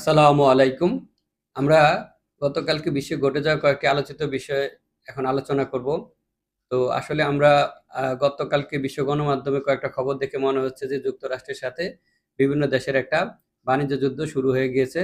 আসসালামু আলাইকুম। আমরা গতকালকে বিশ্বে ঘটে যাওয়া কয়েকটি আলোচিত বিষয়ে এখন আলোচনা করব। তো আসলে আমরা গতকালকে বিশ্ব গণমাধ্যমে কয়েকটা খবর দেখে মনে হচ্ছে যে যুক্তরাষ্ট্রের সাথে বিভিন্ন দেশের একটা বাণিজ্য যুদ্ধ শুরু হয়ে গিয়েছে।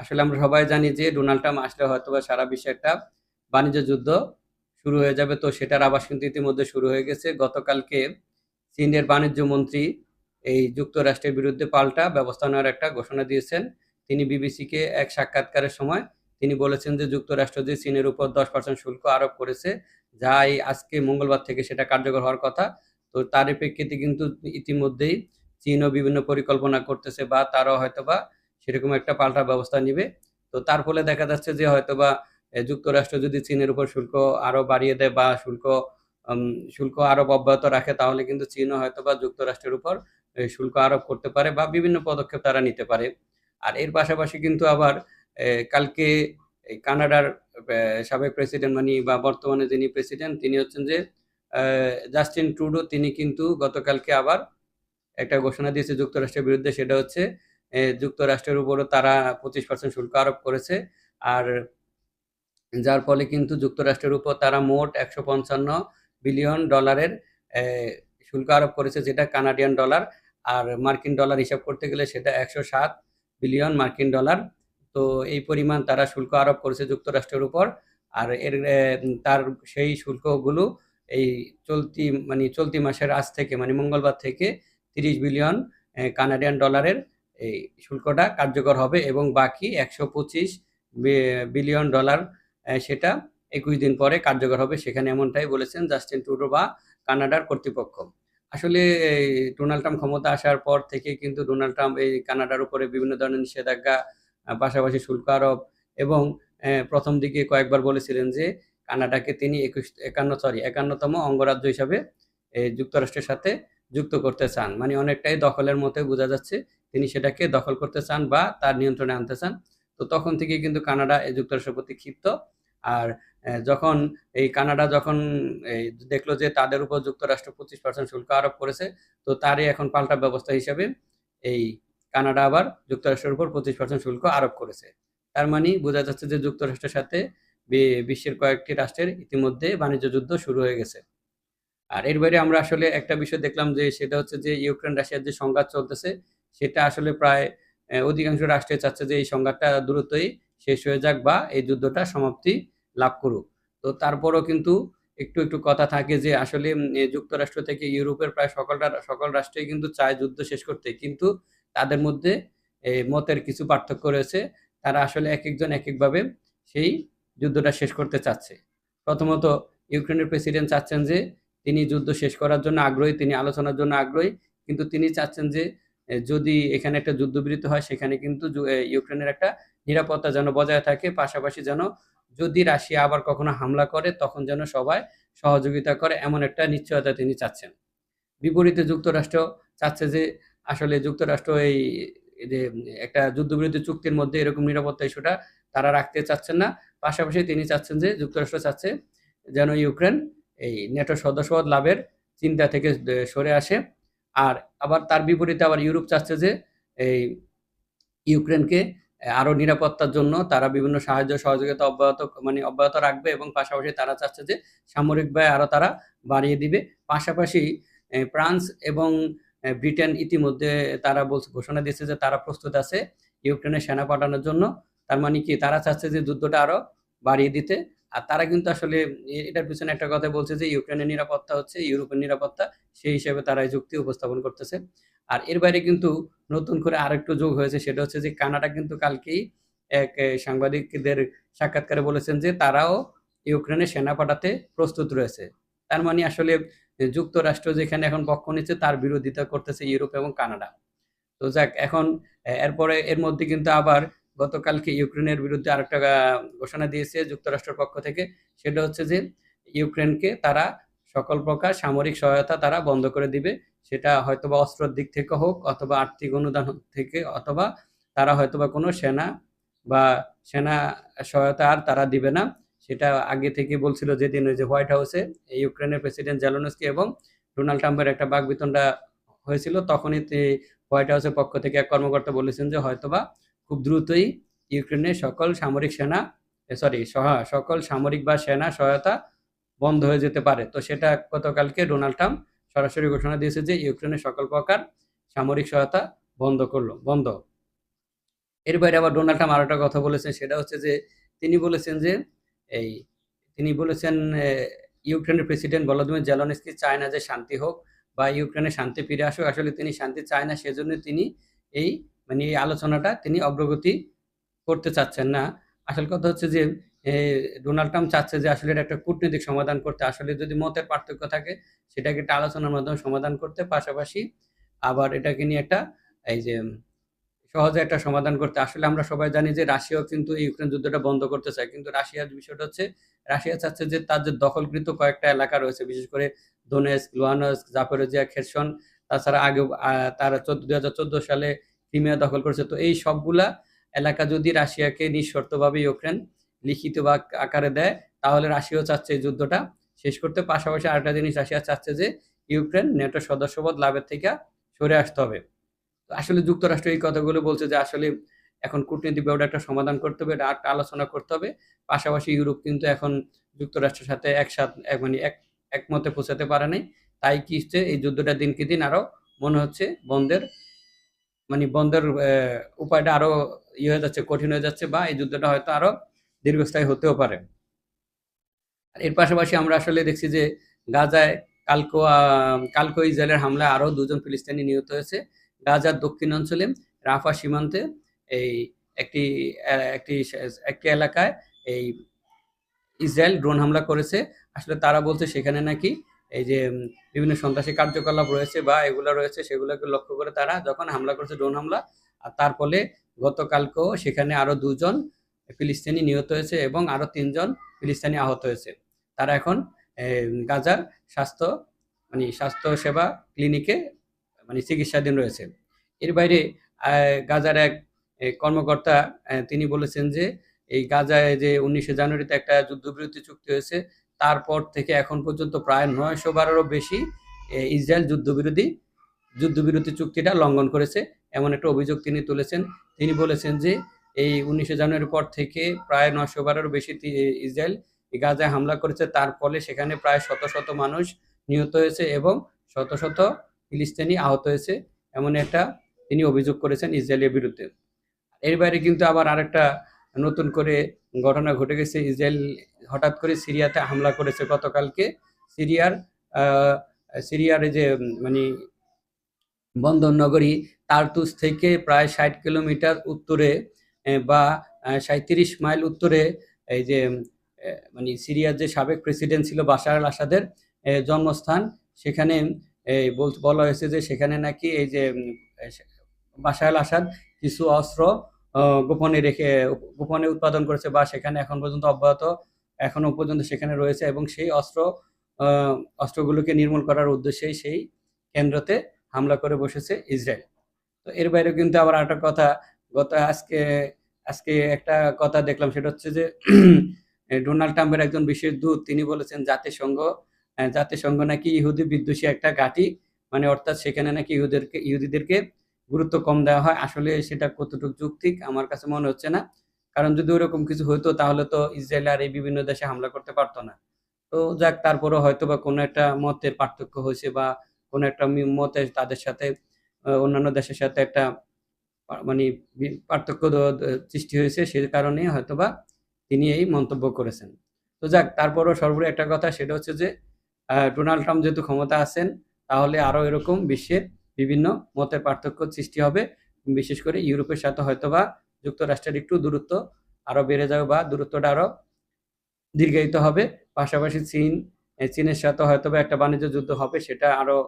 আসলে আমরা সবাই জানি যে ডোনাল্ড ট্রাম্প আসলে হয়তো বা সারা বিশ্বে একটা বাণিজ্য যুদ্ধ শুরু হয়ে যাবে। তো সেটার আভাস কিন্তু ইতিমধ্যে শুরু হয়ে গেছে। গতকালকে চীনের বাণিজ্য মন্ত্রী এই যুক্তরাষ্ট্রের বিরুদ্ধে পাল্টা ব্যবস্থা নেওয়ার একটা ঘোষণা দিয়েছেন। তিনি বিবিসিকে এক সাক্ষাৎকারের সময় তিনি বলেছেন যে যুক্তরাষ্ট্র যে চীনের উপর দশ পার্সেন্ট শুল্ক আরোপ করেছে যা এই আজকে মঙ্গলবার থেকে সেটা কার্যকর হওয়ার কথা, তো তার প্রেক্ষিতে কিন্তু ইতিমধ্যেই চীনও বিভিন্ন পরিকল্পনা করতেছে বা তারাও হয়তোবা সেরকম একটা পাল্টা ব্যবস্থা নিবে। তো তার ফলে দেখা যাচ্ছে যে হয়তোবা যুক্তরাষ্ট্র যদি চীনের উপর শুল্ক আরও বাড়িয়ে দেয় বা শুল্ক শুল্ক আরোপ অব্যাহত রাখে, তাহলে কিন্তু চীনও হয়তোবা যুক্তরাষ্ট্রের উপর শুল্ক আরোপ করতে পারে বা বিভিন্ন পদক্ষেপ তারা নিতে পারে। আর এর পাশাপাশি কিন্তু আবার কালকে কানাডার সাবেক প্রেসিডেন্ট মানে বা বর্তমানে যিনি প্রেসিডেন্ট, তিনি হচ্ছেন যে জাস্টিন ট্রুডো, তিনি কিন্তু গতকালকে আবার একটা ঘোষণা দিয়েছে যুক্তরাষ্ট্রের বিরুদ্ধে, সেটা হচ্ছে যুক্তরাষ্ট্রের উপরও তারা পঁচিশ পার্সেন্ট শুল্ক আরোপ করেছে আর যার ফলে কিন্তু যুক্তরাষ্ট্রের উপর তারা মোট একশো পঞ্চান্ন বিলিয়ন ডলারের শুল্ক আরোপ করেছে, যেটা কানাডিয়ান ডলার আর মার্কিন ডলার হিসাব করতে গেলে সেটা একশো সাত বিলিয়ন মার্কিন ডলার তো এই পরিমাণ তারা শুল্ক আরোপ করেছে যুক্তরাষ্ট্রের উপর। আর এর তার সেই শুল্কগুলো এই চলতি মানে চলতি মাসের আজ থেকে মানে মঙ্গলবার থেকে তিরিশ বিলিয়ন কানাডিয়ান ডলারের এই শুল্কটা কার্যকর হবে এবং বাকি একশো পঁচিশ বিলিয়ন ডলার সেটা একুশ দিন পরে কার্যকর হবে। সেখানে এমনটাই বলেছেন জাস্টিন টুডো বা কানাডার কর্তৃপক্ষ। আসলে ডোনাল্ড ট্রাম্প ক্ষমতা আসার পর থেকে কিন্তু ডোনাল্ড ট্রাম্প এই কানাডার উপরে বিভিন্ন ধরনের নিষেধাজ্ঞা পাশাপাশি শুল্ক আরোপ এবং প্রথম দিকে কয়েকবার বলেছিলেন যে কানাডাকে তিনি একুশ, একান্ন সরি একান্নতম অঙ্গরাজ্য হিসাবে যুক্তরাষ্ট্রের সাথে যুক্ত করতে চান। মানে অনেকটাই দখলের মতো বোঝা যাচ্ছে তিনি সেটাকে দখল করতে চান বা তার নিয়ন্ত্রণে আনতে চান। তো তখন থেকে কিন্তু কানাডা যুক্তরাষ্ট্রের প্রতি ক্ষিপ্ত। আর যখন এই কানাডা যখন এই দেখল যে তাদের উপর যুক্তরাষ্ট্র পঁচিশ পার্সেন্ট শুল্ক আরোপ করেছে, তো তারই এখন পাল্টা ব্যবস্থা হিসাবে এই কানাডা আবার যুক্তরাষ্ট্রের উপর পঁচিশ পার্সেন্ট শুল্ক আরোপ করেছে। তার মানে বোঝা যাচ্ছে যে যুক্তরাষ্ট্রের সাথে বিশ্বের কয়েকটি রাষ্ট্রের ইতিমধ্যে বাণিজ্য যুদ্ধ শুরু হয়ে গেছে। আর এর বাইরে আমরা আসলে একটা বিষয় দেখলাম যে সেটা হচ্ছে যে ইউক্রেন রাশিয়ার যে সংঘাত চলতেছে, সেটা আসলে প্রায় অধিকাংশ রাষ্ট্রে চাচ্ছে যে এই সংঘাতটা দ্রুতই শেষ হয়ে যাক বা এই যুদ্ধটা সমাপ্তি লাভ করুক। তো তারপরও কিন্তু একটু একটু কথা থাকে যে আসলে যুক্তরাষ্ট্র থেকে ইউরোপের প্রায় সকলটা সকল রাষ্ট্রই কিন্তু চায় যুদ্ধ শেষ করতে। কিন্তু তাদের মধ্যে মতের কিছু পার্থক্য রয়েছে। তারা আসলে এক একজন এক একভাবে সেই যুদ্ধটা শেষ করতে চাচ্ছে। প্রথমত, ইউক্রেনের প্রেসিডেন্ট চাচ্ছেন যে তিনি যুদ্ধ শেষ করার জন্য আগ্রহী, তিনি আলোচনার জন্য আগ্রহী। কিন্তু তিনি চাচ্ছেন যে যদি এখানে একটা যুদ্ধবিরতি হয়, সেখানে কিন্তু ইউক্রেনের একটা নিরাপত্তা যেন বজায় থাকে, পাশাপাশি যেন যদি রাশিয়া আবার কখনো হামলা করে, তখন যেন সবাই সহযোগিতা করে, এমন একটা নিশ্চয়তা তিনি চাচ্ছেন। বিপরীতে যুক্তরাষ্ট্র চাচ্ছে যে, আসলে যুক্তরাষ্ট্র এই যে, একটা যুদ্ধবিরতি চুক্তির মধ্যে এরকম নিরাপত্তা ইস্যুটা তারা রাখতে চাচ্ছেন না। পাশাপাশি তিনি চাচ্ছেন যে, যুক্তরাষ্ট্র চাচ্ছে যেন ইউক্রেন এই নেটো সদস্যপদ লাভের চিন্তা থেকে সরে আসে। আর আবার তার বিপরীতে আবার ইউরোপ চাচ্ছে যে, এই ইউক্রেনকে আরও নিরাপত্তার জন্য তারা বিভিন্ন সাহায্য, সহযোগিতা অব্যাহত মানে অব্যাহত রাখবে এবং পাশাপাশি তারা চাচ্ছে যে সামরিক ব্যয় আরও তারা বাড়িয়ে দিবে। পাশাপাশি ফ্রান্স এবং ব্রিটেন ইতিমধ্যে তারা বলছে, ঘোষণা দিয়েছে যে তারা প্রস্তুত আছে ইউক্রেনে সেনা পাঠানোর জন্য। তার মানে কি? তারা চাচ্ছে যে যুদ্ধটা আরও বাড়িয়ে দিতে। আর তারা কিন্তু আসলে এটার পিছনে একটা কথা বলছে যে ইউক্রেনের নিরাপত্তা হচ্ছে, ইউরোপের নিরাপত্তা, সেই হিসেবে তারা এই যুক্তি উপস্থাপন করতেছে। আর এর বাইরে কিন্তু নতুন করে আরেকটু যোগ হয়েছে, সেটা হচ্ছে যে কানাডা কিন্তু কালকেই এক সাংবাদিকদের সাক্ষাৎকারে বলেছেন যে তারাও ইউক্রেনে সেনা পাঠাতে প্রস্তুত রয়েছে। তার মানে আসলে যুক্তরাষ্ট্র যেখানে এখন পক্ষ নিচ্ছে, তার বিরোধিতা করতেছে ইউরোপ এবং কানাডা। তো যাক, এখন এরপরে এর মধ্যে কিন্তু আবার গতকালকে ইউক্রেনের বিরুদ্ধে আরেকটা ঘোষণা দিয়েছে যুক্তরাষ্ট্রের পক্ষ থেকে, সেটা হচ্ছে যে ইউক্রেনকে তারা সকল প্রকার সামরিক সহায়তা তারা বন্ধ করে দিবে। সেটা হয়তোবা অস্ত্রের দিক থেকে হোক অথবা আর্থিক অনুদান থেকে অথবা তারা হয়তোবা কোনো সেনা বা সেনা সহায়তা আর তারা দিবে না। সেটা আগে থেকে বলছিল যেদিন ওই যে হোয়াইট হাউসে ইউক্রেনের প্রেসিডেন্ট জেলনস্কি এবং ডোনাল্ড ট্রাম্পের একটা বাগবিতণ্ডা হয়েছিল, তখনই হোয়াইট হাউসের পক্ষ থেকে এক কর্মকর্তা বলেছেন যে হয়তোবা খুব দ্রুতই ইউক্রেনের সকল সামরিক সেনা সরি সকল সামরিক বা সেনা সহায়তা বন্ধ হয়ে যেতে পারে। তো সেটা গতকালকে ডোনাল্ড ট্রাম্প সরাসরি ঘোষণা দিয়েছে যে ইউক্রেনের সকল প্রকার সামরিক সহায়তা বন্ধ করল, বন্ধ। এর বাইরে আবার ডোনাল্ড ট্রাম্প আরও একটা কথা বলেছেন, সেটা হচ্ছে যে তিনি বলেছেন যে এই তিনি বলেছেন ইউক্রেনের প্রেসিডেন্ট ভলোদিমির জেলনস্কি চায় না যে শান্তি হোক বা ইউক্রেনে শান্তি ফিরে আসুক। আসলে তিনি শান্তি চায় না সেজন্য তিনি এই মানে এই আলোচনাটা তিনি অগ্রগতি করতে চাচ্ছেন না। আসল কথা হচ্ছে যে ডোনাল্ড ট্রাম্প চাচ্ছে যে আসলে এটা একটা কূটনৈতিক সমাধান করতে। আসলে যদি মতের পার্থক্য থাকে, সেটাকে একটা আলোচনার মাধ্যমে সমাধান করতে, পাশাপাশি আবার এটাকে নিয়ে একটা, এই যে, সহজে একটা সমাধান করতে। আসলে আমরা সবাই জানি যে রাশিয়াও কিন্তু ইউক্রেন যুদ্ধটা বন্ধ করতে চায়। কিন্তু রাশিয়ার বিষয়টা হচ্ছে, রাশিয়া চাচ্ছে যে তার যে দখলকৃত কয়েকটা এলাকা রয়েছে, বিশেষ করে দোনেস্ক, লুহানস্ক, জাপোরেজিয়া, খেরসন, তাছাড়া আগে তারা চোদ্দ সালে ক্রিমিয়া দখল করেছে। তো এই সবগুলা এলাকা যদি রাশিয়াকে নিঃশর্তভাবে ইউক্রেন লিখিত বা আকারে দেয়, তাহলে রাশিয়াও চাচ্ছে এই যুদ্ধটা। শেষ করতে পাশাপাশি আরেকটা জিনিস রাশিয়া চাচ্ছে যে, ইউক্রেন নেটো সদস্যপদ লাভের থেকে সরে আসতে হবে। আসলে যুক্তরাষ্ট্র এই কথাগুলো বলছে যে, আসলে এখন কূটনীতি ব্যাপারে একটা সমাধান করতে হবে একটা আলোচনা করতে হবে। পাশাপাশি ইউরোপ কিন্তু এখন যুক্তরাষ্ট্রের সাথে একসাথে মানে এক, একমতে পৌঁছাতে পারে নাই। তাই কি এই যুদ্ধটা দিনকে দিন আরও মনে হচ্ছে বন্ধের মানে বন্ধের উপায়টা আরও ইয়ে হয়ে যাচ্ছে, কঠিন হয়ে যাচ্ছে বা এই যুদ্ধটা হয়তো আরও দীর্ঘস্থায়ী হতেও পারে। এর পাশাপাশি আমরা আসলে দেখছি যে গাজায় কালকো কালকো ইসরায়েলের হামলায় আরও দুজন ফিলিস্তিনি নিহত হয়েছে। গাজার দক্ষিণ অঞ্চলে রাফা সীমান্তে এই একটি একটি একটি এলাকায় এই ইসরায়েল ড্রোন হামলা করেছে। আসলে তারা বলছে সেখানে নাকি এই যে বিভিন্ন সন্ত্রাসী কার্যকলাপ রয়েছে বা এগুলো রয়েছে সেগুলোকে লক্ষ্য করে তারা যখন হামলা করেছে ড্রোন হামলা, আর তার ফলে গতকালকেও সেখানে আরও দুজন ফিলিস্তিনি নিহত হয়েছে এবং আরও তিনজন ফিলিস্তিনি আহত হয়েছে। তারা এখন গাজার স্বাস্থ্য মানে স্বাস্থ্য সেবা ক্লিনিকে মানে চিকিৎসাধীন রয়েছে। এর বাইরে গাজার এক কর্মকর্তা তিনি বলেছেন যে, এই গাজায় যে উনিশে জানুয়ারিতে একটা যুদ্ধবিরতি চুক্তি হয়েছে, তারপর থেকে এখন পর্যন্ত প্রায় নয়শো বারেরও বেশি ইসরায়েল যুদ্ধবিরোধী যুদ্ধবিরতি চুক্তিটা লঙ্ঘন করেছে। এমন একটা অভিযোগ তিনি তুলেছেন। তিনি বলেছেন যে এই উনিশে জানুয়ারির পর থেকে প্রায় নশো বারেরও বেশি ইসরায়েল গাজায় হামলা করেছে। তার ফলে সেখানে প্রায় শত শত মানুষ নিহত হয়েছে এবং শত শত ফিলিস্তিনি আহত হয়েছে এমন একটা তিনি অভিযোগ করেছেন ইসরায়েলের বিরুদ্ধে। এর বাইরে কিন্তু আবার আরেকটা নতুন করে ঘটনা ঘটে গেছে। ইসরায়েল হঠাৎ করে সিরিয়াতে হামলা করেছে গতকালকে। সিরিয়ার সিরিয়ার যে মানে বন্দর নগরী তারতুস থেকে প্রায় ষাট কিলোমিটার উত্তরে বা সাঁত্রিশ মাইল উত্তরে এই যে মানে সিরিয়ার যে সাবেক প্রেসিডেন্ট ছিল বাশার আল আসাদের জন্মস্থান, সেখানে বলা হয়েছে যে সেখানে নাকি এই যে বাশার আল আসাদ কিছু অস্ত্র গোপনে রেখে, গোপনে উৎপাদন করেছে বা সেখানে এখন পর্যন্ত অব্যাহত, এখনও পর্যন্ত সেখানে রয়েছে এবং সেই অস্ত্র অস্ত্রগুলোকে নির্মূল করার উদ্দেশ্যেই সেই কেন্দ্রতে হামলা করে বসেছে ইসরায়েল। তো এর বাইরেও কিন্তু আবার একটা কথা, গত আজকে আজকে একটা কথা দেখলাম, সেটা হচ্ছে যে, ডোনাল্ড ট্রাম্পের একজন বিশেষ দূত, তিনি বলেছেন জাতিসংঘ জাতিসংঘ নাকি ইহুদি বিদ্বেষী একটা ঘাঁটি। মানে অর্থাৎ সেখানে নাকি ইহুদেরকে, ইহুদিদেরকে গুরুত্ব কম দেওয়া হয়। আসলে সেটা কতটুকু যুক্তিক আমার কাছে মনে হচ্ছে না। কারণ যদি ওরকম কিছু হইতো, তাহলে তো ইসরায়েল আর এই বিভিন্ন দেশে হামলা করতে পারতো না। তো যাক তারপরে হয়তো বা কোনো একটা মতের পার্থক্য হয়েছে বা কোনো একটা মতে তাদের সাথে অন্যান্য দেশের সাথে একটা মানে পার্থক্য সৃষ্টি হয়েছে সে কারণে হয়তোবা তিনি এই মন্তব্য করেছেন। তো যাক, তারপরও সর্বোপরি একটা কথা, সেটা হচ্ছে যে ডোনাল্ড ট্রাম্প যেহেতু ক্ষমতা আছেন, তাহলে আরও এরকম বিশ্বের বিভিন্ন মতের পার্থক্য সৃষ্টি হবে। বিশেষ করে ইউরোপের সাথে হয়তোবা যুক্তরাষ্ট্রের একটু দূরত্ব আরও বেড়ে যাবে বা দূরত্বটা আরও দীর্ঘায়িত হবে। পাশাপাশি চীন চীনের সাথে হয়তোবা একটা বাণিজ্য যুদ্ধ হবে, সেটা আরও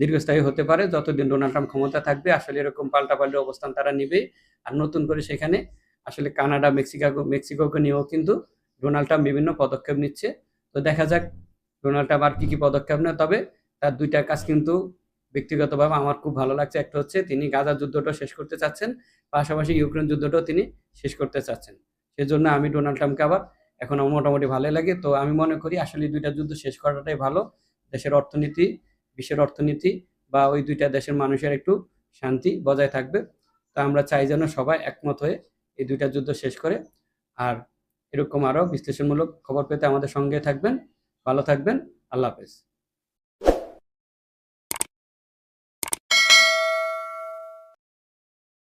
দীর্ঘস্থায়ী হতে পারে, যতদিন ডোনাল্ড ট্রাম্প ক্ষমতা থাকবে, আসলে এরকম পাল্টাপাল্টি অবস্থান তারা নিবে। আর নতুন করে সেখানে আসলে কানাডা, মেক্সিকাগো, মেক্সিকোকে নিয়েও কিন্তু ডোনাল্ড ট্রাম্প বিভিন্ন পদক্ষেপ নিচ্ছে। তো দেখা যাক ডোনাল্ড ট্রাম্প আর কি কি পদক্ষেপ নেয়। তবে তার দুইটা কাজ কিন্তু ব্যক্তিগতভাবে আমার খুব ভালো লাগছে। একটা হচ্ছে তিনি গাজা যুদ্ধটা শেষ করতে চাচ্ছেন, পাশাপাশি ইউক্রেন যুদ্ধটাও তিনি শেষ করতে চাচ্ছেন। সেজন্য আমি ডোনাল্ড ট্রাম্পকে আবার এখন মোটামুটি ভালো লাগে। তো আমি মনে করি আসলে দুইটা যুদ্ধ শেষ করাটাই ভালো। দেশের অর্থনীতি বিশ্বের অর্থনীতি বা ওই দুইটা দেশের মানুষের একটু শান্তি বজায় থাকবে। তা আমরা চাই যেন সবাই একমত হয়ে এই দুইটা যুদ্ধ শেষ করে। আর এরকম আরও বিশ্লেষণমূলক খবর পেতে আমাদের সঙ্গে থাকবেন। ভালো থাকবেন। আল্লাহ হাফেজ।